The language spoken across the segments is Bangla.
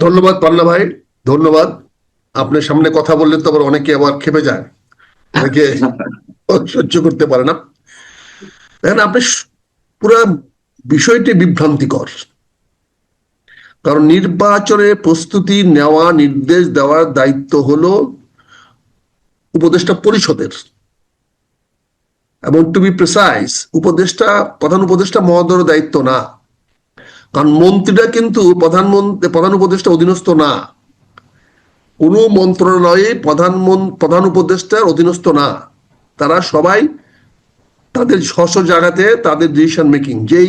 ধন্যবাদ পান্না ভাই, ধন্যবাদ। আপনার সামনে কথা বললে তো আবার অনেকে আবার খেপে যায়। অনেকে সহ্য করতে পারে না। দেখেন আপনি পুরা বিষয়টি বিভ্রান্তিকর। কারণ নির্বাচনের প্রস্তুতি নেওয়া, নির্দেশ দেওয়ার দায়িত্ব হলো উপদেষ্টা পরিষদের। এবং টু বি প্রিসাইজ উপদেষ্টা প্রধান উপদেষ্টা মহোদয়ের দায়িত্ব না। কারণ মন্ত্রীরা কিন্তু প্রধানমন্ত্রী প্রধান উপদেষ্টা অধীনস্থ না। কোন মন্ত্রণালয়ে প্রধান প্রধান উপদেষ্টার অধীনস্থ না। তারা সবাই তাদের স্ব স্ব জায়গাতে তাদের ডিসিশন মেকিং যেই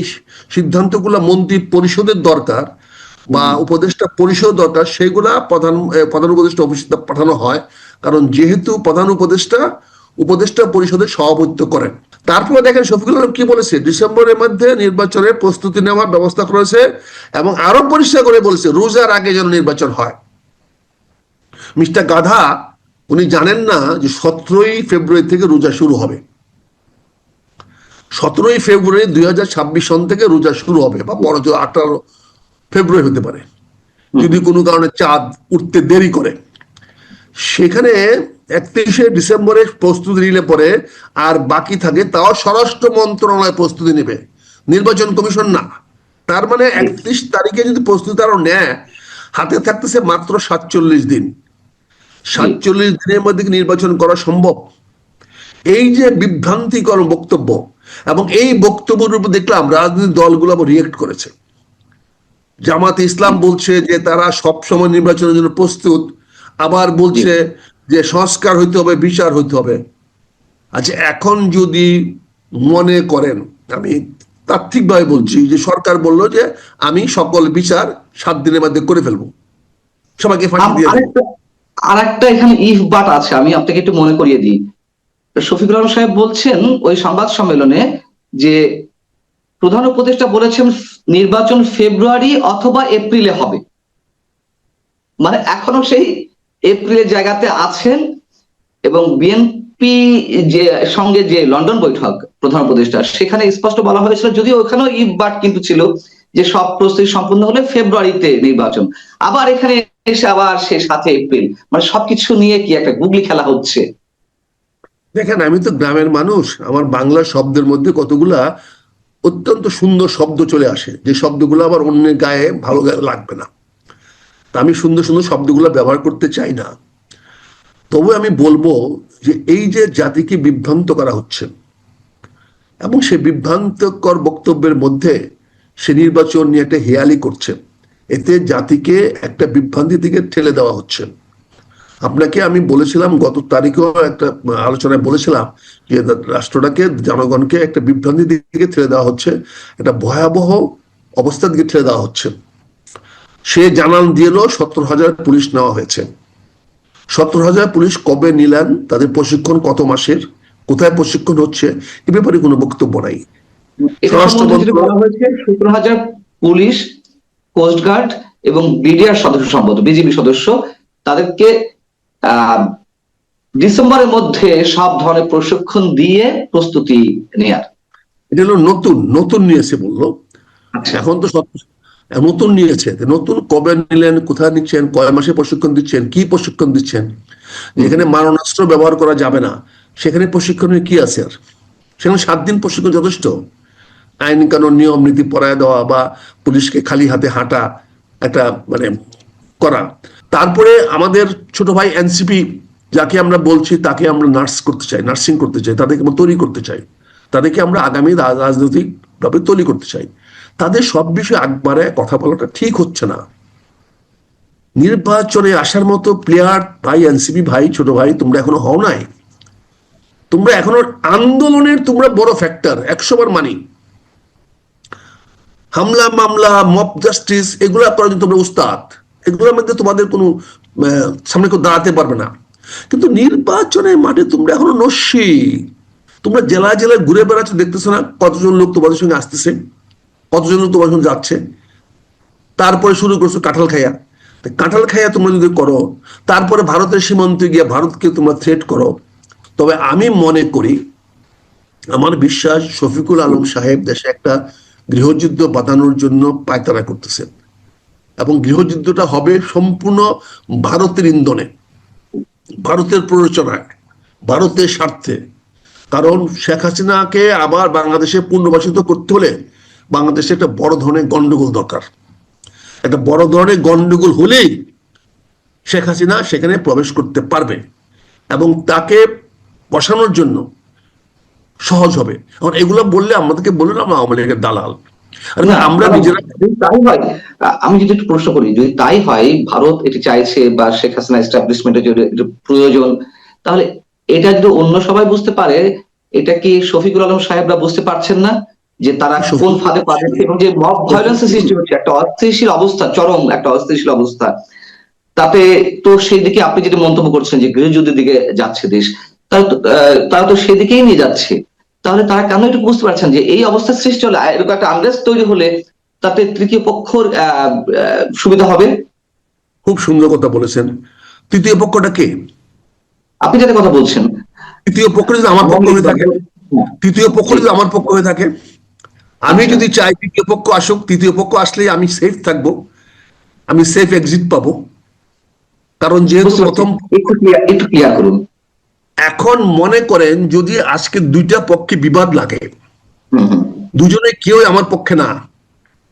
সিদ্ধান্তগুলো মন্ত্রী পরিষদের দরকার বা উপদেষ্টা পরিষদ দরকার সেগুলা প্রধান প্রধান উপদেষ্টা অফিসে পাঠানো হয়। কারণ যেহেতু প্রধান উপদেষ্টা উপদেষ্টা পরিষদের সভাপতিত্ব করেন। তারপরে দেখেন শফিকুল আলম কি বলেছে? ডিসেম্বরের মধ্যে নির্বাচনের প্রস্তুতি নেওয়ার ব্যবস্থা করেছে এবং আরও পরিষ্কার করে বলেছে রোজার আগে যেন নির্বাচন হয়। মিস্টার গাধা উনি জানেন না যে সতেরোই ফেব্রুয়ারি থেকে রোজা শুরু হবে। সতেরোই ফেব্রুয়ারি দুই হাজার ছাব্বিশ সন থেকে রোজা শুরু হবে বা বড় জোর আঠারো ফেব্রুয়ারি হতে পারে। যদি কোনো কারণে চাঁদ উঠতে দেরি করে। সেখানে একত্রিশে ডিসেম্বরে প্রস্তুতি নিলে পরে আর বাকি থাকে তাও স্বরাষ্ট্র মন্ত্রণালয় প্রস্তুতি নেবে। নির্বাচন কমিশন না। তার মানে একত্রিশ তারিখে যদি প্রস্তুতি আরও নেয় হাতে থাকতেছে মাত্র সাতচল্লিশ দিন। সাতচল্লিশ দিনের মধ্যে নির্বাচন করা সম্ভব? এই যে বিভ্রান্তিকর বক্তব্য এবং এই বক্তব্যের উপর দেখলাম রাজনৈতিক দলগুলো আবার রিয়েক্ট করেছে। জামাত ইসলাম বলছে যে তারা সব সময় নির্বাচনের জন্য প্রস্তুত আবার বলছে যে সংস্কার হইতে হবে বিচার হইতে হবে। আচ্ছা এখন যদি মনে করেন আমি তাত্ত্বিকভাবে বলছি যে সরকার বলল যে আমি সকল বিচার সাত দিনের মধ্যে করে ফেলব। সবাইকে ফাঁসি দিয়ে আরেকটা এখানে ইফ বাট আছে আমি আপনাকে একটু মনে করিয়ে দিই। শফিকুল আলম সাহেব বলছেন ওই সংবাদ সম্মেলনে যে প্রধান উপদেষ্টা বলেছেন নির্বাচন ফেব্রুয়ারি অথবা এপ্রিলে হবে। মানে এখনও সেই এপ্রিলের জায়গাতে আছেন এবং বিএনপি যে সঙ্গে যে লন্ডন বৈঠক প্রধান উপদেষ্টা, সেখানে স্পষ্ট বলা হয়েছিল, যদিও ওখানেও ইটবাট কিন্তু ছিল যে সব প্রস্তুতি সম্পূর্ণ হলে ফেব্রুয়ারিতে নির্বাচন। আবার এখানে এসে আবার সে সাথে এপ্রিল। মানে সবকিছু নিয়ে কি একটা গুগলি খেলা হচ্ছে? দেখেন, আমি তো গ্রামের মানুষ, আমার বাংলা শব্দের মধ্যে কতগুলা অত্যন্ত সুন্দর শব্দ চলে আসে। যে শব্দগুলো আবার অন্যের গায়ে ভালো লাগবে না। তা আমি সুন্দর সুন্দর শব্দগুলো ব্যবহার করতে চাই না। তবু আমি বলব যে এই যে জাতিকে বিভ্রান্ত করা হচ্ছে এবং সে বিভ্রান্তকর বক্তব্যের মধ্যে সে নির্বাচন নিয়ে একটা হেয়ালি করছে, এতে জাতিকে একটা বিভ্রান্তি দিকে ঠেলে দেওয়া হচ্ছে। আপনাকে আমি বলেছিলাম, গত তারিখেও একটা আলোচনায় বলেছিলাম যে রাষ্ট্রটাকে, জনগণকে একটা বিভ্রান্তি দিকে ঠেলে দেওয়া হচ্ছে, একটা ভয়াবহ অবস্থার দিকে ঠেলে দেওয়া হচ্ছে। সে জানান দিল সত্তর হাজার পুলিশ নেওয়া হয়েছে। সত্তর হাজার পুলিশ কবে নিলেন তাদের প্রশিক্ষণ কত মাসের কোথায় প্রশিক্ষণ হচ্ছে এ ব্যাপারে কোনো বক্তব্য নাই। সতেরো হাজার পুলিশ কোস্টগার্ড এবং বিডিআর সদস্য সম্ভবত বিজিবি সদস্য তাদেরকে আহ ডিসেম্বরের মধ্যে সব ধরনের প্রশিক্ষণ দিয়ে প্রস্তুতি নেয়ার। এটা হলো নতুন নতুন নিয়েছে বলল। আচ্ছা। এখন তো সব নতুন নিয়েছে নতুন কবে নিলেন কোথায় নিচ্ছেন কয় মাসে প্রশিক্ষণ দিচ্ছেন কি প্রশিক্ষণ দিচ্ছেন? যেখানে মারণাস্ত্র ব্যবহার করা যাবে না। সেখানে প্রশিক্ষণের কি আছে আর? সেখানে সাত দিন প্রশিক্ষণ যথেষ্ট। আইন কানুন নিয়ম নীতি পড়ায় দেওয়া বা পুলিশকে খালি হাতে হাঁটা একটা মানে করা। তারপরে আমাদের ছোট ভাই এনসিপি যাকে আমরা বলছি তাকে আমরা নার্স করতে চাই নার্সিং করতে চাই তাদেরকে আমরা তৈরি করতে চাই। তাদেরকে আমরা আগামী রাজনৈতিকভাবে তৈরি করতে চাই। তাদের সব বিষয়ে একবারে কথা বলাটা ঠিক হচ্ছে না। নির্বাচনে আসার মতো প্লেয়ার ভাই এনসিপি ভাই, ছোট ভাই তোমরা এখনও হও নাই। তোমরা এখনও আন্দোলনের তোমরা বড় ফ্যাক্টর একশো বার মানি। হামলা, মামলা মব জাস্টিস এগুলো করার জন্য তোমরা উস্তাদ, এগুলোর মধ্যে তোমাদের কোনো সামনে কেউ দাঁড়াতে পারবে না। কিন্তু নির্বাচনের মাঠে তোমরা এখনও নস্যি। তোমরা জেলায় জেলায় ঘুরে বেড়াচ্ছ, দেখতেছো না কতজন লোক তোমাদের সঙ্গে আসতেছে। কতজন তোমার যাচ্ছে? তারপরে শুরু করছ কাঁঠাল খাইয়া। কাঁঠাল খাইয়া তোমরা যদি করো, তারপরে ভারতের সীমান্তে গিয়ে ভারতকে তোমরা থ্রেট করো। তবে আমি মনে করি, আমার বিশ্বাস শফিকুল আলম সাহেব দেশে একটা গৃহযুদ্ধ বাঁধানোর জন্য পায়তারা করতেছেন এবং গৃহযুদ্ধটা হবে সম্পূর্ণ ভারতের ইন্ধনে, ভারতের প্ররোচনায়, ভারতের স্বার্থে। কারণ শেখ হাসিনাকে আবার বাংলাদেশে পুনর্বাসিত করতে হলে বাংলাদেশে একটা বড় ধরনের গন্ডগোল দরকার। একটা বড় ধরনের গন্ডগোল হলেই শেখ হাসিনা সেখানে প্রবেশ করতে পারবে এবং তাকে বসানোর জন্য সহজ হবে। এখন এগুলো বললে আমাদেরকে বললেন আমরা আওয়ামী লীগের দালাল। আমরা নিজেরা তাই হয় আমি যদি একটু প্রশ্ন করি যদি তাই হয় ভারত এটি চাইছে বা শেখ হাসিনা এস্টাবলিশমেন্টের যদি একটু প্রয়োজন তাহলে এটা যদি অন্য সবাই বুঝতে পারে এটা কি শফিকুল আলম সাহেবরা বুঝতে পারছেন না? যে তারা কোন ফাঁদে পা এবং যে মব ভায়োলেন্সের সৃষ্টি হচ্ছে একটা অস্থিতিশীল অবস্থা চরম একটা অস্থিতিশীল অবস্থা। তাতে তো সেই দিকে আপনি যেটা মন্তব্য করছেন যে গৃহযুদ্ধের দিকে যাচ্ছে দেশ তারা তো সেদিকেই নিয়ে যাচ্ছে। তাহলে তারা কেন একটু বুঝতে পারছেন যে এই অবস্থার সৃষ্টি হলে এরকম একটা আন্দাজ তৈরি হলে তাতে তৃতীয় পক্ষর সুবিধা হবে? খুব সুন্দর কথা বলেছেন। তৃতীয় পক্ষটা কে? আপনি যাতে কথা বলছেন। তৃতীয় পক্ষ যদি আমার পক্ষ হয়ে থাকে? তৃতীয় পক্ষ যদি আমার পক্ষ হয়ে থাকে? আমি যদি চাই তৃতীয় পক্ষ আসুক তৃতীয় পক্ষ আসলে আমি সেফ থাকব। আমি সেফ এক্সিট পাবো। কারণ যেহেতু প্রথম একটু ক্লিয়ার করুন। এখন মনে করেন যদি আজকে দুইটা পক্ষে বিবাদ লাগে দুজনে কেউ আমার পক্ষে না।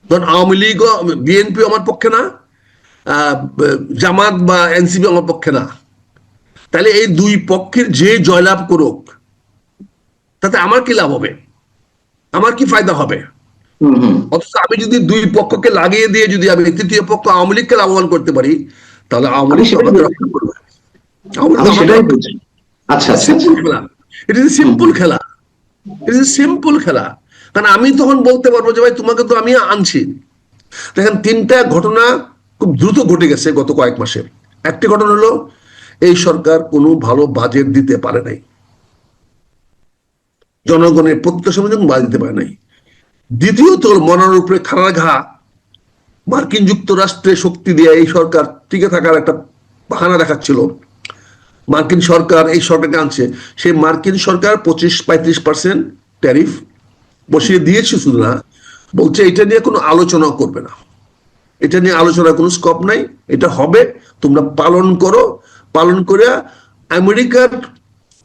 ধরুন আওয়ামী লীগ বিএনপি আমার পক্ষে না জামাত বা এনসিপি আমার পক্ষে না। তাহলে এই দুই পক্ষের যে জয়লাভ করুক তাতে আমার কি লাভ হবে? আমার কি ফায়দা হবে? অথচ আমি যদি দুই পক্ষকে লাগিয়ে দিয়ে যদি আমি তৃতীয় পক্ষ আওয়ামী লীগকে লাভবান করতে পারি তাহলে আওয়ামী লীগ আমি সেটাই আমাকে বলছি। রক্ষা করবে। বলছি। আচ্ছা আচ্ছা। সিম্পল খেলা। ইট ইজ সিম্পল খেলা। ইট ইজ সিম্পল খেলা। কারণ আমি তখন বলতে পারব যে ভাই তোমাকে তো আমি আনছি। দেখেন তিনটা ঘটনা খুব দ্রুত ঘটে গেছে গত কয়েক মাসে। একটি ঘটনা হলো এই সরকার কোনো ভালো বাজেট দিতে পারে নাই। জনগণের প্রত্যাশা মতো বাজেট দিতে পারে নাই। দ্বিতীয়ত মনার উপরে খাড়া ঘা। মার্কিন যুক্তরাষ্ট্রে শক্তি দিয়ে এই সরকার টিকে থাকার একটা বাহানা দেখাচ্ছিল। মার্কিন সরকার এই সরকারকে আনছে। সেই মার্কিন সরকার পঁচিশ পঁয়ত্রিশ পার্সেন্ট ট্যারিফ বসিয়ে দিয়েছে শুধু না, বলছে এটা নিয়ে কোনো আলোচনা করবে না। এটা নিয়ে আলোচনার কোনো স্কোপ নাই। এটা হবে, তোমরা পালন করো। পালন করে আমেরিকার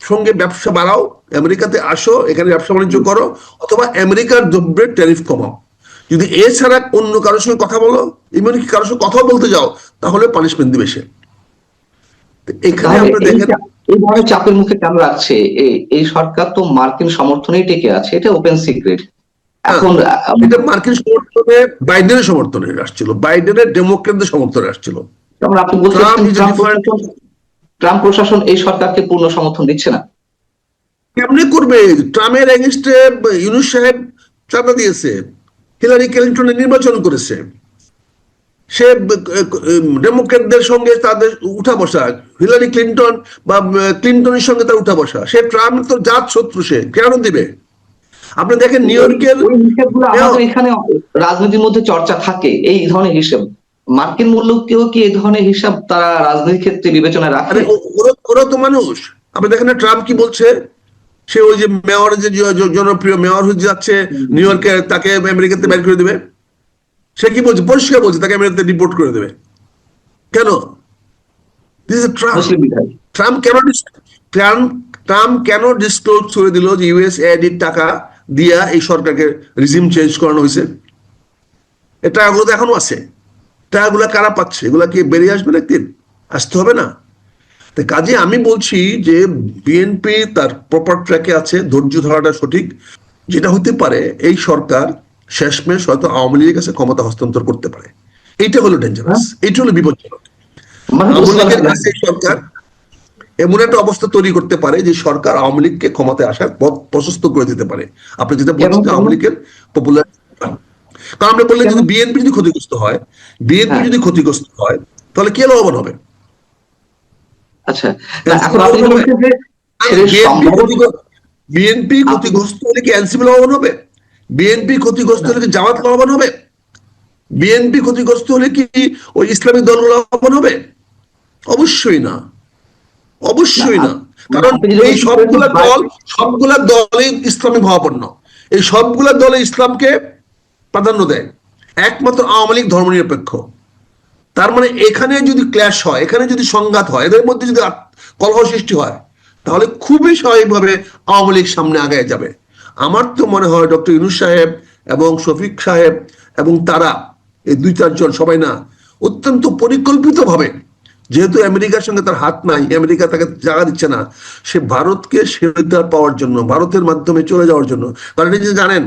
সঙ্গে ব্যবসা বাড়াও আমেরিকাতে আসো এখানে ব্যবসা বাণিজ্য করো অথবা আমেরিকার দ্রব্যের ট্যারিফ কমাও। যদি এছাড়া অন্য কারোর সঙ্গে কথা বলো এমনকি কারোর সঙ্গে কথা বলতে যাও তাহলে পানিশমেন্ট দিবে সে। এখানে আমরা দেখেন এইভাবে চাপের মুখে কেন রাখছে এই এই সরকার তো মার্কিন সমর্থনেই টিকে আছে এটা ওপেন সিক্রেট এখন এটা মার্কিন সমর্থনে বাইডেনের সমর্থনে আসছিল। বাইডেনের ডেমোক্রেটদের সমর্থনে আসছিল। আপনি বলছেন ট্রাম্প প্রশাসন- এই সরকারকে পূর্ণ সমর্থন দিচ্ছে না। কেমনে করবে? ট্রাম্পের এগেনস্টে ইউনুস সাহেব চাঁদা দিয়েছে। হিলারি ক্লিন্টনের নির্বাচন করেছে। সে ডেমোক্রেটদের সঙ্গে তাদের উঠা বসা হিলারি ক্লিন্টন বা ক্লিন্টনের সঙ্গে তার উঠা বসা। সে ট্রাম্প তো জাত শত্রু সে কেন দিবে? আপনি দেখেন নিউ ইয়র্কের। আমাদের এখানে রাজনীতির মধ্যে চর্চা থাকে এই ধরনের হিসেব। মার্কিন মূল্যকেও কি এই ধরনের হিসাব তারা রাজনীতির ক্ষেত্রে বিবেচনায় রাখে ওরা তো মানুষ। আপনি দেখেন না ট্রাম্প কি বলছে? সে ওই যে মেয়র যে জনপ্রিয় মেয়র হয়ে যাচ্ছে নিউ ইয়র্কে তাকে আমেরিকাতে বের করে দেবে। সে কি বলছে? পরিষ্কার বলছে তাকে আমেরিকাতে রিপোর্ট করে দেবে। কেন? দিস ট্রাম্প ট্রাম্প কেন ট্রাম্প ট্রাম্প কেন ডিসক্লোজ করে দিল যে ইউএস এডির টাকা দিয়া এই সরকারকে রিজিম চেঞ্জ করানো হয়েছে? টাকাগুলো তো এখনও আছে। টাকাগুলো কারা পাচ্ছে? এগুলা কি বেরিয়ে আসবে একদিন আসতে হবে না। তো কাজে আমি বলছি যে বিএনপি তার প্রপার ট্র্যাকে আছে ধৈর্য ধরাটা সঠিক। যেটা হতে পারে এই সরকার শেষমেশ হয়তো আওয়ামী লীগের কাছে ক্ষমতা হস্তান্তর করতে পারে। এইটা হলো ডেঞ্জারাস এইটা হলো বিপজ্জনক। আওয়ামী লীগের কাছে সরকার এমন একটা অবস্থা তৈরি করতে পারে যে সরকার আওয়ামী লীগকে ক্ষমতায় আসার পথ প্রশস্ত করে দিতে পারে। আপনি যেটা বলছেন আওয়ামী লীগের পপুলার কারণ আমরা বললেন যদি বিএনপি যদি ক্ষতিগ্রস্ত হয় বিএনপি হ্যাঁ। যদি ক্ষতিগ্রস্ত হয় তাহলে কে লাভবান হবে? আচ্ছা এখন আপনি বলছেন যে বিএনপি ক্ষতিগ্রস্ত হলে কি এনসিপি লাভবান হবে? বিএনপি ক্ষতিগ্রস্ত হলে কি জামাত লাভবান হবে? বিএনপি ক্ষতিগ্রস্ত হলে কি ওই ইসলামিক দলগুলো লাভবান হবে? অবশ্যই না। অবশ্যই না কারণ আপনি এই সবগুলা দল সবগুলা দলে ইসলামী ভাবাপন্ন এই সবগুলা দলে ইসলামকে প্রাধান্য দেয়। একমাত্র আওয়ামী লীগ ধর্মনিরপেক্ষ। তার মানে এখানে যদি ক্ল্যাশ হয়, এখানে যদি সংঘাত হয়, এদের মধ্যে যদি কলহ সৃষ্টি হয়, তাহলে খুবই স্বাভাবিকভাবে আওয়ামী লীগ সামনে আগায় যাবে। আমার তো মনে হয় ডক্টর ইনুস সাহেব এবং শফিক সাহেব এবং তারা, এই দুই চারজন, সবাই না, অত্যন্ত পরিকল্পিতভাবে, যেহেতু আমেরিকার সঙ্গে তার হাত নাই, আমেরিকা তাকে জায়গা দিচ্ছে না, সে ভারতকে শেল্টার পাওয়ার জন্য, ভারতের মাধ্যমে চলে যাওয়ার জন্য। কারণ জানেন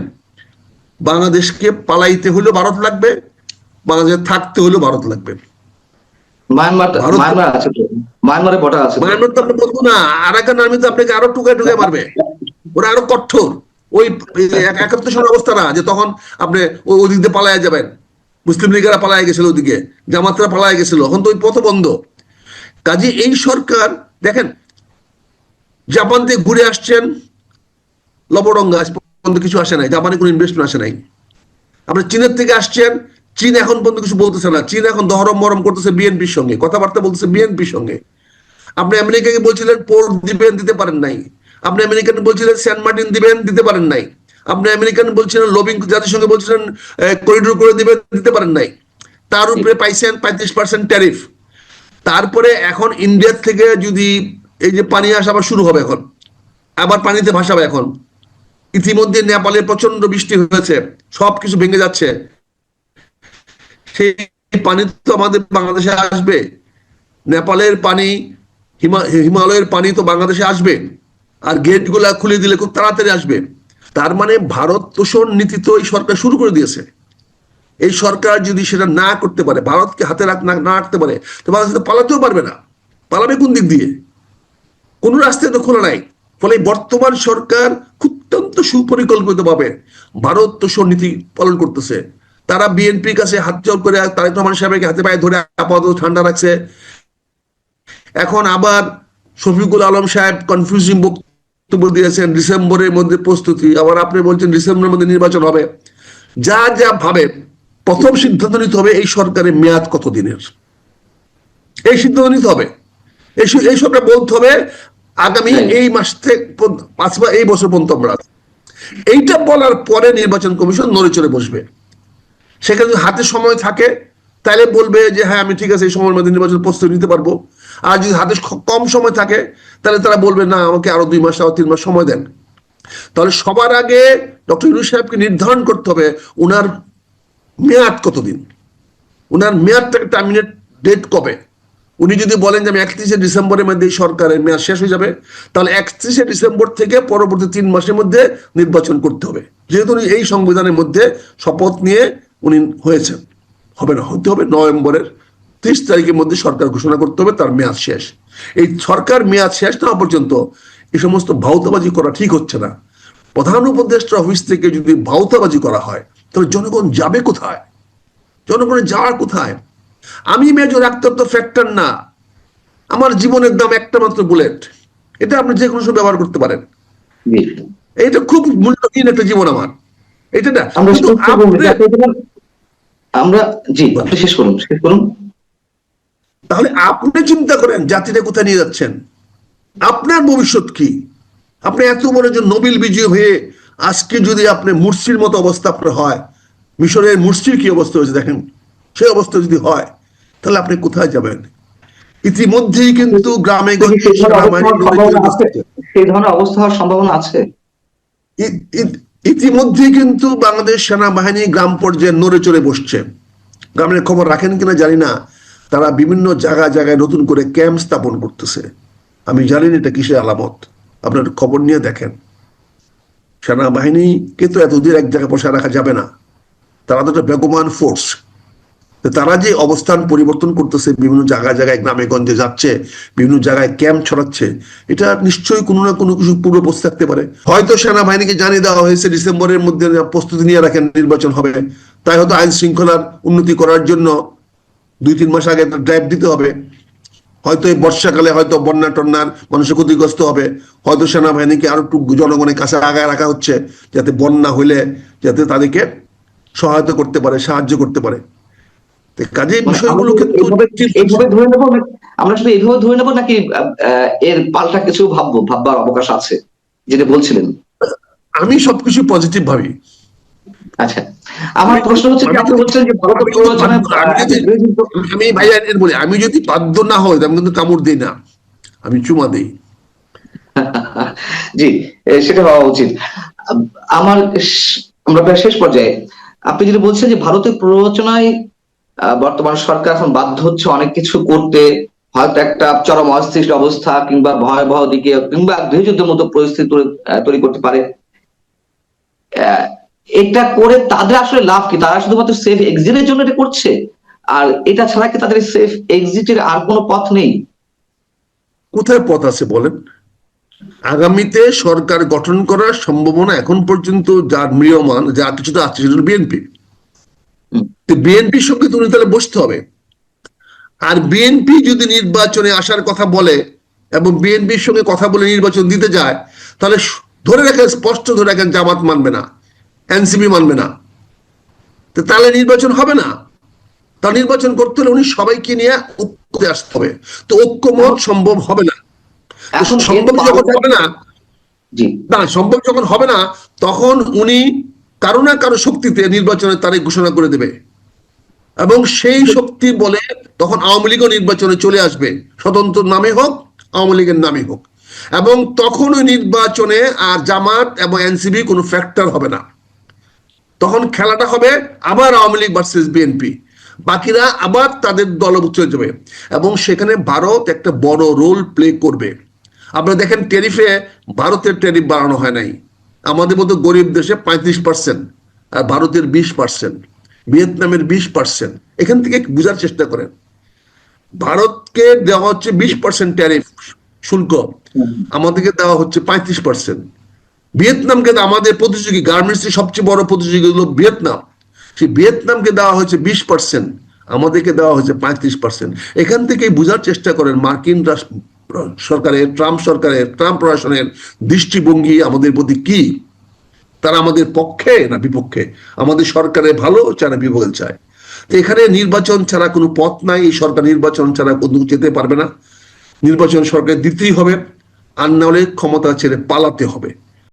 বাংলাদেশকে পালাইতে হলেও ভারত লাগবে বাংলাদেশে থাকতে হলেও ভারত লাগবে। মায়ানমার ভারত- মায়ানমার আছে তো। মায়ানমারের বর্ডার আছে। মায়ানমার তো আপনি বলব না। আরাকান আর্মি তো আপনাকে আরও টুকায় টুকায় মারবে। ওরা আরও কঠোর। ওই একাত্তর সনের অবস্থা না যে তখন আপনি ওদিক দিয়ে পালায় যাবেন। মুসলিম লীগেরা পালায় গেছিল ওদিকে জামাতরা পালায় গেছিল। এখন তো ওই পথ বন্ধ। কাজে এই সরকার দেখেন জাপান থেকে ঘুরে আসছেন লবডঙ্গা পর্যন্ত কিছু আসে নাই, জাপানে কোনো ইনভেস্টমেন্ট আসে নাই। আপনি চীনের থেকে আসছেন, চীন এখন পর্যন্ত কিছু বলতেছে না। চীন এখন দহরম মরম করতেছে বিএনপির সঙ্গে, কথাবার্তা বলতেছে বিএনপির সঙ্গে। আপনি আমেরিকাকে বলছিলেন পোর্ট দিবেন, দিতে পারেন নাই। আপনি আমেরিকান বলছিলেন, সেন্ট মার্টিন দিবেন, দিতে পারেন নাই। আপনি আমেরিকান বলছিলেন, লবিং জাতিসংঘে বলছিলেন করিডোর করে দিবেন, দিতে পারেন নাই। তার উপরে পাইছেন পঁয়ত্রিশ পার্সেন্ট ট্যারিফ তারপরে এখন ইন্ডিয়ার থেকে যদি এই যে পানি আসা আবার শুরু হবে এখন। আবার পানিতে ভাসাবে এখন। ইতিমধ্যে নেপালে প্রচণ্ড বৃষ্টি হয়েছে, সবকিছু ভেঙে যাচ্ছে। সেই পানি তো আমাদের বাংলাদেশে আসবে। নেপালের পানি, হিমা- হিমালয়ের পানি তো বাংলাদেশে আসবে। আর গেটগুলা খুলে দিলে খুব তাড়াতাড়ি আসবে। তার মানে ভারত তোষণ নীতি তো এই সরকার শুরু করে দিয়েছে। এই সরকার যদি সেটা না করতে পারে, ভারতকে হাতে না রাখতে পারে, তো বাংলাদেশ পালাতেও পারবে না। পালাবে কোন দিক দিয়ে? কোনো রাস্তায় তো খোলা নাই। ফলে বর্তমান সরকার অত্যন্ত সুপরিকল্পিতভাবে ভারত তোষণ নীতি পালন করতেছে। তারা বিএনপির কাছে হাত জোর করে তারেক রহমান সাহেবকে হাতে পায়ে ধরে আপাতত ঠান্ডা রাখছে। এখন আবার শফিকুল আলম সাহেব কনফিউজিং বক্তব্য দিয়েছেন, ডিসেম্বরের মধ্যে প্রস্তুতি, আবার আপনি বলছেন ডিসেম্বরের মধ্যে নির্বাচন হবে। যা যা ভাবে প্রথম সিদ্ধান্ত নিতে হবে এই সরকারের মেয়াদ কত দিনের এই সিদ্ধান্ত নিতে হবে। এই সবটা বলতে হবে আগামী। এই মাস থেকে পাঁচ বা এই বছর পর্যন্ত আমরা। এইটা বলার পরে নির্বাচন কমিশন নড়ে চড়ে বসবে। সেখানে যদি হাতে সময় থাকে তাহলে বলবে যে হ্যাঁ আমি ঠিক আছে এই সময়ের মধ্যে নির্বাচন প্রস্তুতি নিতে পারব। আর যদি হাতে কম সময় থাকে তাহলে তারা বলবে না আমাকে আরও দুই মাস আরও তিন মাস সময় দেন। তাহলে সবার আগে ডক্টর ইউনুস সাহেবকে নির্ধারণ করতে হবে ওনার মেয়াদ কতদিন? ওনার মেয়াদটাকে টার্মিনেট ডেট কবে? উনি যদি বলেন যে আমি একত্রিশে ডিসেম্বরের মধ্যে সরকারের মেয়াদ শেষ হয়ে যাবে, তাহলে একত্রিশে ডিসেম্বর থেকে পরবর্তী তিন মাসের মধ্যে নির্বাচন করতে হবে। যেহেতু উনি এই সংবিধানের মধ্যে শপথ নিয়ে উনি হয়েছেন। হবে না, হতে হবে। নভেম্বরের ত্রিশ তারিখের মধ্যে সরকার ঘোষণা করতে হবে, তার মেয়াদ শেষ। এই সরকার মেয়াদ শেষ না পর্যন্ত এই সমস্ত ভাউতাবাজি করা ঠিক হচ্ছে না। প্রধান উপদেষ্টা অফিস থেকে যদি ভাউতাবাজি করা হয় তাহলে জনগণ যাবে কোথায়? জনগণের যাওয়ার কোথায়? আমি মেজর আক্তার তো ফ্যাক্টর না। আমার জীবনের দাম একটা মাত্র বুলেট এটা আপনি যে কোনো সময় ব্যবহার করতে পারেন। এটা খুব মূল্যহীন একটা জীবন আমার। এটা না আমরা জি আপনি শেষ করুন শেষ করুন। তাহলে আপনি চিন্তা করেন জাতিটা কোথায় নিয়ে যাচ্ছেন? আপনার ভবিষ্যৎ কি? আপনি এত বড় যে নোবেল বিজয়ী হয়ে আজকে যদি আপনি মুর্শির মতো অবস্থা আপনার হয় মিশরের মুর্শির কি অবস্থা হয়েছে দেখেন। সেই অবস্থা যদি হয় তাহলে আপনি কোথায় যাবেন? ইতিমধ্যেই কিন্তু গ্রামে গঞ্জে সেই ধরনের অবস্থা হওয়ার সম্ভাবনা আছে? বসতেছে। সেই ধরনের অবস্থা হওয়ার সম্ভাবনা আছে? ই- ই- ইতিমধ্যে কিন্তু বাংলাদেশ সেনাবাহিনী গ্রাম পর্যায়ে নড়ে চড়ে বসছে। গ্রামের খবর রাখেন কিনা জানি না। তারা বিভিন্ন জায়গায় জায়গায় নতুন করে ক্যাম্প স্থাপন করতেছে। আমি জানি না এটা কিসের আলামত। আপনার খবর নিয়ে দেখেন। সেনাবাহিনীকে তো এতদিন এক জায়গায় বসে রাখা যাবে না। তারা তো একটা বেগমান ফোর্স তারা যে অবস্থান পরিবর্তন করতেছে, বিভিন্ন জায়গায় জায়গায় গ্রামে গঞ্জে যাচ্ছে, বিভিন্ন জায়গায় ক্যাম্প ছড়াচ্ছে, এটা নিশ্চয়ই কোনো না কোনো কিছু পূর্ব বসে থাকতে পারে। হয়তো সেনাবাহিনীকে জানিয়ে দেওয়া হয়েছে, ডিসেম্বরের মধ্যে প্রস্তুতি নিয়ে রাখেন, নির্বাচন হবে। তাই হয়তো আইন শৃঙ্খলার উন্নতি করার জন্য দুই তিন মাস আগে ড্রাইভ দিতে হবে। হয়তো এই বর্ষাকালে হয়তো বন্যা টন্যার মানুষের ক্ষতিগ্রস্ত হবে। হয়তো সেনাবাহিনীকে আরও একটু জনগণের কাছে আগায় রাখা হচ্ছে, যাতে বন্যা হলে যাতে তাদেরকে সহায়তা করতে পারে, সাহায্য করতে পারে। কাজে মানে বিষয়গুলো আমরা কিন্তু এইভাবে- ধরে নেব আমরা শুধু এইভাবে ধরে নেব নাকি এর পাল্টা কিছু ভাববো ভাববার অবকাশ আছে যেটা বলছিলেন? আমি সবকিছু পজিটিভ ভাবি। আচ্ছা। আমার প্রশ্ন হচ্ছে আপনি বলছেন যে আমি বলি আমি যদি বাধ্য না হই আমি কিন্তু কামড় দিই না। আমি চুমা দিই। জি সেটা হওয়া উচিত। আমার আমরা প্রায় শেষ পর্যায়ে। আপনি যেটা বলছেন যে ভারতের প্ররোচনায় বর্তমান সরকার এখন বাধ্য হচ্ছে অনেক কিছু করতে। হয়তো একটা চরম অস্থির অবস্থা কিংবা ভয়াবহ দিকে কিংবা গৃহযুদ্ধের মতো পরিস্থিতি তৈরি- করতে পারে। এটা করে তাদের আসলে লাভ কি? তারা শুধুমাত্র সেফ এক্সিটের জন্য এটা করছে? আর এটা ছাড়া কি তাদের সেফ এক্সিটের আর কোনো পথ নেই? কোথায় পথ আছে বলেন? আগামীতে সরকার গঠন করার সম্ভাবনা এখন পর্যন্ত যার মৃয়মান যা কিছুটা আছে সেটা বিএনপি। বিএনপির সঙ্গে তুমি তাহলে বসতে হবে। আর বিএনপি যদি নির্বাচনে আসার কথা বলে এবং বিএনপির সঙ্গে কথা বলে নির্বাচন দিতে যায় তাহলে ধরে রাখেন স্পষ্ট ধরে রাখেন জামাত মানবে না এনসিপি মানবে না। তো তাহলে নির্বাচন হবে না। তা নির্বাচন করতে হলে উনি সবাইকে নিয়ে ঐক্যতে আসতে হবে। তো ঐক্যমত সম্ভব হবে না। সম্ভব যখন হবে না না সম্ভব যখন হবে না তখন উনি কারও না কারও শক্তিতে নির্বাচনের তারিখ ঘোষণা করে দেবে। এবং সেই শক্তি বলে তখন আওয়ামী লীগও নির্বাচনে চলে আসবে। স্বতন্ত্র নামে হোক, আওয়ামী লীগের নামে হোক। এবং তখন ওই নির্বাচনে আর জামাত এবং এনসিবি কোনো ফ্যাক্টর হবে না। তখন খেলাটা হবে আবার আওয়ামী লীগ ভার্সেস বিএনপি বাকিরা আবার তাদের দলভুক্ত চলে যাবে। এবং সেখানে ভারত একটা বড় রোল প্লে করবে। আপনারা দেখেন টেরিফে ভারতের টেরিফ বাড়ানো হয় নাই। আমাদের মতো গরিব দেশে পঁয়ত্রিশ পার্সেন্ট আর ভারতের বিশ পার্সেন্ট ভিয়েতনামের বিশ পার্সেন্ট এখান থেকে বোঝার চেষ্টা করেন। ভারতকে দেওয়া হচ্ছে বিশ পার্সেন্ট ট্যারিফ শুল্ক। আমাদেরকে দেওয়া হচ্ছে পঁয়ত্রিশ পার্সেন্ট ভিয়েতনামকে আমাদের প্রতিযোগী গার্মেন্টসের সবচেয়ে বড় প্রতিযোগী হলো ভিয়েতনাম। সেই ভিয়েতনামকে দেওয়া হয়েছে বিশ পার্সেন্ট আমাদেরকে দেওয়া হয়েছে পঁয়ত্রিশ পার্সেন্ট এখান থেকেই বোঝার চেষ্টা করেন মার্কিন রাষ্ট্র- সরকারের ট্রাম্প সরকারের ট্রাম্প প্রশাসনের দৃষ্টিভঙ্গি আমাদের প্রতি কি? তারা আমাদের পক্ষে না বিপক্ষে? আমাদের সরকারে ভালো চায় না বিপক্ষে চায়? তো এখানে নির্বাচন ছাড়া কোনো পথ নাই, এই সরকার নির্বাচন ছাড়া কোনো যেতে পারবে না। নির্বাচন সরকার দিতেই হবে, আর না হলে ক্ষমতা ছেড়ে পালাতে হবে।